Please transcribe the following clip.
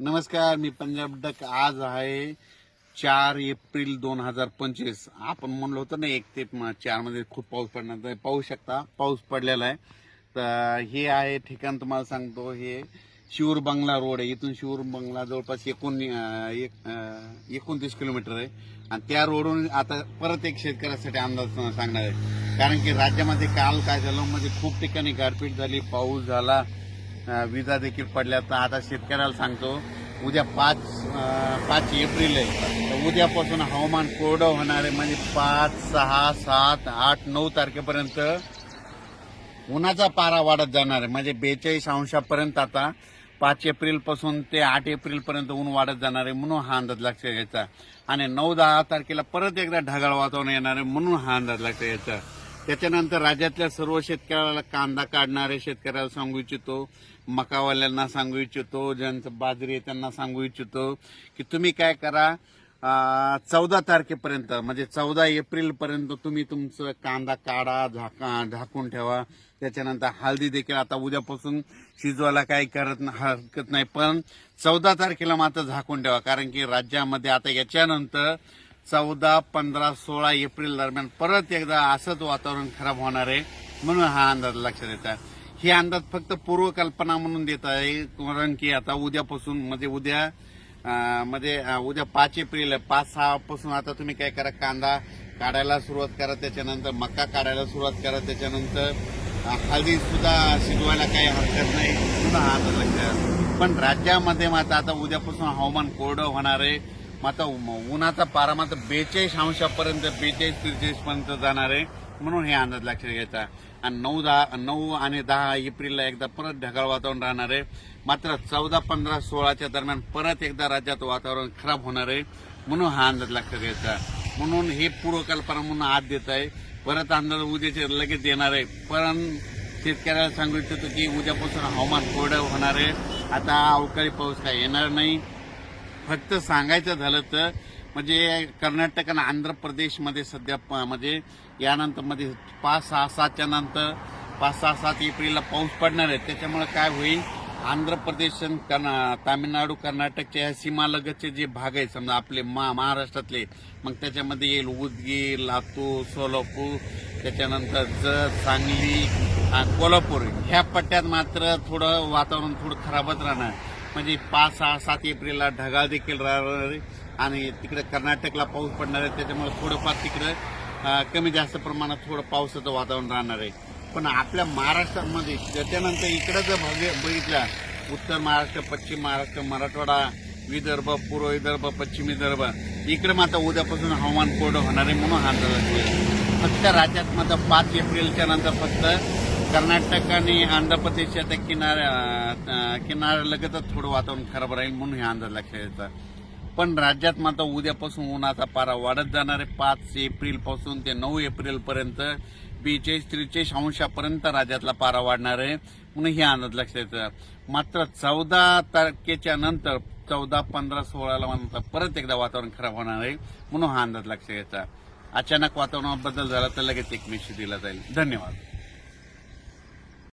नमस्कार मी पंजाब डक. आज आहे चार एप्रिल दोन हजार पंचवीस. आपण म्हणलो होतं ना एक ते चारमध्ये खूप पाऊस पडणार. तर पाहू शकता पाऊस पडलेला आहे. तर हे आहे ठिकाण तुम्हाला सांगतो हे शिवर बंगला रोड आहे. इथून शिवर बंगला जवळपास एकोण एक- एकोणतीस किलोमीटर आहे. आणि त्या रोडवरून आता परत एक शेतकऱ्यासाठी अंदाज सांगणार आहे. कारण की राज्यामध्ये काल काय झालं म्हणजे खूप ठिकाणी गारपीट झाली पाऊस झाला. विजा देखील पडल्या तर आता शेतकऱ्याला सांगतो उद्या पाच पाच एप्रिल आहे. तर उद्यापासून हवामान कोरडं होणार आहे. म्हणजे पाच सहा सात आठ नऊ तारखेपर्यंत उन्हाचा पारा वाढत जाणार आहे. म्हणजे बेचाळीस अंशापर्यंत आता पाच एप्रिलपासून ते आठ एप्रिलपर्यंत ऊन वाढत जाणार आहे म्हणून हा अंदाज लक्षात घ्यायचा. आणि नऊ दहा तारखेला परत एकदा ढगाळ वातावरण येणार आहे म्हणून हा अंदाज लक्षात घ्यायचा. त्याच्यानंतर राज्यातल्या सर्व शेतकऱ्याला कांदा काढणाऱ्या शेतकऱ्याला सांगू इच्छितो मकावाल्यांना सांगू इच्छितो ज्यांचं बाजरी आहे त्यांना सांगू इच्छितो की तुम्ही काय करा चौदा तारखेपर्यंत म्हणजे चौदा एप्रिलपर्यंत तुम्ही तुमचं कांदा काढा झाका झाकून ठेवा. त्याच्यानंतर हळदी देखील आता उद्यापासून शिजवायला काही करत हरकत नाही पण चौदा तारखेला मात्र झाकून ठेवा कारण की राज्यामध्ये आता याच्यानंतर चौदा पंधरा सोळा एप्रिल दरम्यान परत एकदा असंच वातावरण खराब होणार आहे म्हणून हा अंदाज लक्षात येतात हे अंदाज फक्त पूर्वकल्पना म्हणून देत आहे कारण की आता उद्यापासून म्हणजे उद्या म्हणजे उद्या पाच एप्रिल आहे. पाच सहा पासून आता तुम्ही काय करा कांदा काढायला सुरुवात करा त्याच्यानंतर मका काढायला सुरुवात करा त्याच्यानंतर हळदी सुद्धा शिजवायला काही हरकत नाही म्हणून हा अंदाज लक्षात पण राज्यामध्ये मात्र आता उद्यापासून हवामान कोरडं होणार आहे. आता उन्हाचा पारा मात्र बेचाळीस अंशापर्यंत बेचाळीस त्रेचाळीस पर्यंत जाणार आहे. म्हणून हे अंदाज लक्षात घ्यायचा आणि नऊ दहा नऊ आणि दहा एप्रिलला एकदा परत ढगाळ वातावरण राहणार आहे. मात्र चौदा पंधरा सोळाच्या दरम्यान परत एकदा राज्यात वातावरण खराब होणार आहे. म्हणून हा अंदाज लक्षात घ्यायचा म्हणून हे पूर्वकल्पना म्हणून आत देत आहे. परत अंदाज उद्याचे लगेच देणार आहे. पण शेतकऱ्याला सांगू इच्छितो की उद्यापासून हवामान कोरडं होणार आहे. आता अवकाळी पाऊस काय येणार नाही. फक्त सांगायचं झालं तर म्हणजे कर्नाटक आणि आंध्र प्रदेशमध्ये सध्या प- म्हणजे यानंतरमध्ये पाच सहा सातच्या नंतर पाच सहा सात एप्रिलला पाऊस पडणार आहे. त्याच्यामुळे काय होईल? आंध्र प्रदेश आणि कर्ना तामिळनाडू कर्नाटकच्या ह्या सीमालगतचे जे भाग आहेत समजा आपले मा महाराष्ट्रातले मग त्याच्यामध्ये येईल उदगीर लातूर सोलापूर त्याच्यानंतर जत सांगली कोल्हापूर. ह्या पट्ट्यात मात्र थोडं वातावरण थोडं खराबच राहणार. म्हणजे पाच सहा सात एप्रिलला ढगाळ देखील राहणार आहे. आणि तिकडे कर्नाटकला पाऊस पडणार आहे त्याच्यामुळे थोडंफार तिकडं कमी जास्त प्रमाणात थोडं पावसाचं वातावरण राहणार आहे. पण आपल्या महाराष्ट्रामध्ये त्याच्यानंतर इकडं जर भव्य बघितला उत्तर महाराष्ट्र पश्चिम महाराष्ट्र मराठवाडा विदर्भ पूर्व विदर्भ पश्चिम विदर्भ इकडे मात्र उद्यापासून हवामान कोरडं होणार आहे म्हणून हा अंदाज फक्त राज्यात मात्र पाच एप्रिलच्या नंतर फक्त कर्नाटक आणि आंध्र प्रदेशच्या त्या किनाऱ्या किनाऱ्या किनाऱ्यालगतच थोडं वातावरण खराब राहील म्हणून हे अंदाज लक्षात येतात पण राज्यात मात्र उद्यापासून उन्हाचा पारा वाढत जाणार आहे. पाच एप्रिलपासून ते नऊ एप्रिलपर्यंत बेचाळीस त्रेचाळीस अंशापर्यंत राज्यातला पारा वाढणार आहे म्हणून हे अंदाज लक्षात येतं. मात्र चौदा तारखेच्या नंतर चौदा पंधरा सोळाला नंतर परत एकदा वातावरण खराब होणार आहे म्हणून हा अंदाज लक्षात यायचा अचानक वातावरणात बदल झाला तर लगेच एक मेसेज दिला जाईल. धन्यवाद.